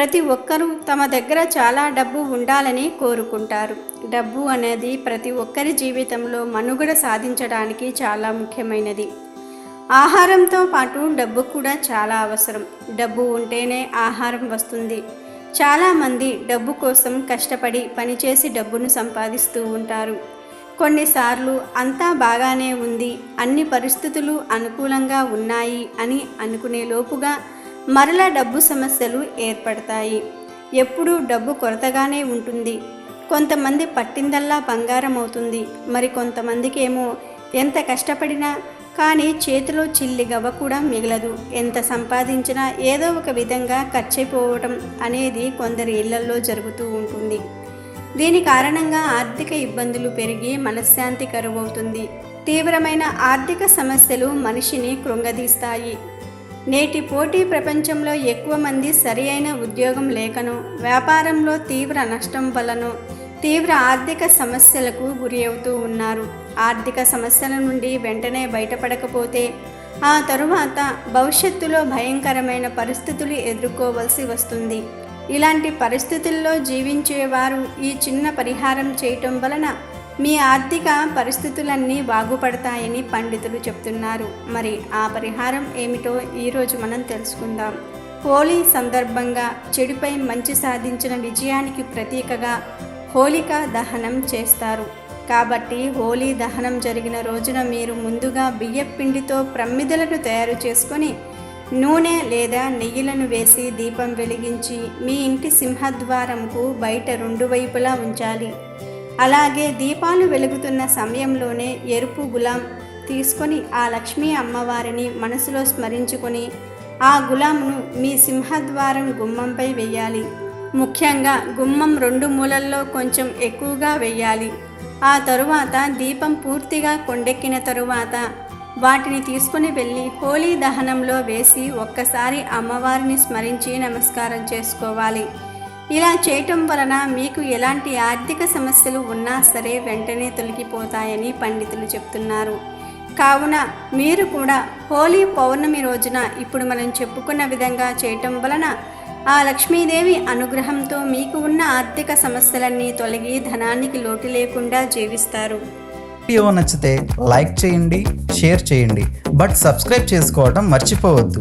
ప్రతి ఒక్కరూ తమ దగ్గర చాలా డబ్బు ఉండాలని కోరుకుంటారు. డబ్బు అనేది ప్రతి ఒక్కరి జీవితంలో మనుగడ సాధించడానికి చాలా ముఖ్యమైనది. ఆహారంతో పాటు డబ్బు కూడా చాలా అవసరం. డబ్బు ఉంటేనే ఆహారం వస్తుంది. చాలామంది డబ్బు కోసం కష్టపడి పనిచేసి డబ్బును సంపాదిస్తూ ఉంటారు. కొన్నిసార్లు అంతా బాగానే ఉంది అన్ని పరిస్థితులు అనుకూలంగా ఉన్నాయి అని అనుకునే లోపుగా మరలా డబ్బు సమస్యలు ఏర్పడతాయి. ఎప్పుడూ డబ్బు కొరతగానే ఉంటుంది. కొంతమంది పట్టిందల్లా బంగారం అవుతుంది. మరి కొంతమందికి ఏమో ఎంత కష్టపడినా కానీ చేతిలో చిల్లి గవ్వ కూడా మిగలదు. ఎంత సంపాదించినా ఏదో ఒక విధంగా ఖర్చయిపోవటం అనేది కొందరి ఇళ్ళలో జరుగుతూ ఉంటుంది. దీని కారణంగా ఆర్థిక ఇబ్బందులు పెరిగి మనశ్శాంతి కరువవుతుంది. తీవ్రమైన ఆర్థిక సమస్యలు మనిషిని కృంగదీస్తాయి. నేటి పోటీ ప్రపంచంలో ఎక్కువ మంది సరి అయిన ఉద్యోగం లేకను వ్యాపారంలో తీవ్ర నష్టం వలన తీవ్ర ఆర్థిక సమస్యలకు గురి అవుతూ ఉన్నారు. ఆర్థిక సమస్యల నుండి వెంటనే బయటపడకపోతే ఆ తరువాత భవిష్యత్తులో భయంకరమైన పరిస్థితులు ఎదుర్కోవలసి వస్తుంది. ఇలాంటి పరిస్థితుల్లో జీవించేవారు ఈ చిన్న పరిహారం చేయటం వలన మీ ఆర్థిక పరిస్థితులన్నీ బాగుపడతాయని పండితులు చెప్తున్నారు. మరి ఆ పరిహారం ఏమిటో ఈరోజు మనం తెలుసుకుందాం. హోలీ సందర్భంగా చెడుపై మంచి సాధించిన విజయానికి ప్రతీకగా హోళిక దహనం చేస్తారు. కాబట్టి హోలీ దహనం జరిగిన రోజున మీరు ముందుగా బియ్యపిండితో ప్రమ్మిదలను తయారు చేసుకొని నూనె లేదా నెయ్యిలను వేసి దీపం వెలిగించి మీ ఇంటి సింహద్వారంకు బయట రెండు వైపులా ఉంచాలి. అలాగే దీపాలు వెలుగుతున్న సమయంలోనే ఎరుపు గులాం తీసుకొని ఆ లక్ష్మీ అమ్మవారిని మనసులో స్మరించుకొని ఆ గులాంను మీ సింహద్వారం గుమ్మంపై వెయ్యాలి ముఖ్యంగా గుమ్మం రెండు మూలల్లో కొంచెం ఎక్కువగా వెయ్యాలి ఆ తరువాత దీపం పూర్తిగా కొండెక్కిన తరువాత వాటిని తీసుకుని వెళ్ళి హోలీ దహనంలో వేసి ఒక్కసారి అమ్మవారిని స్మరించి నమస్కారం చేసుకోవాలి. ఇలా చేయటం వలన మీకు ఎలాంటి ఆర్థిక సమస్యలు ఉన్నా సరే వెంటనే తొలగిపోతాయని పండితులు చెప్తున్నారు. కావున మీరు కూడా హోలీ పౌర్ణమి రోజున ఇప్పుడు మనం చెప్పుకున్న విధంగా చేయటం వలన ఆ లక్ష్మీదేవి అనుగ్రహంతో మీకు ఉన్న ఆర్థిక సమస్యలన్నీ తొలగి ధనానికి లోటు లేకుండా జీవిస్తారు. వీడియో నచ్చితే లైక్ చేయండి షేర్ చేయండి బట్ సబ్స్క్రైబ్ చేసుకోవడం మర్చిపోవద్దు.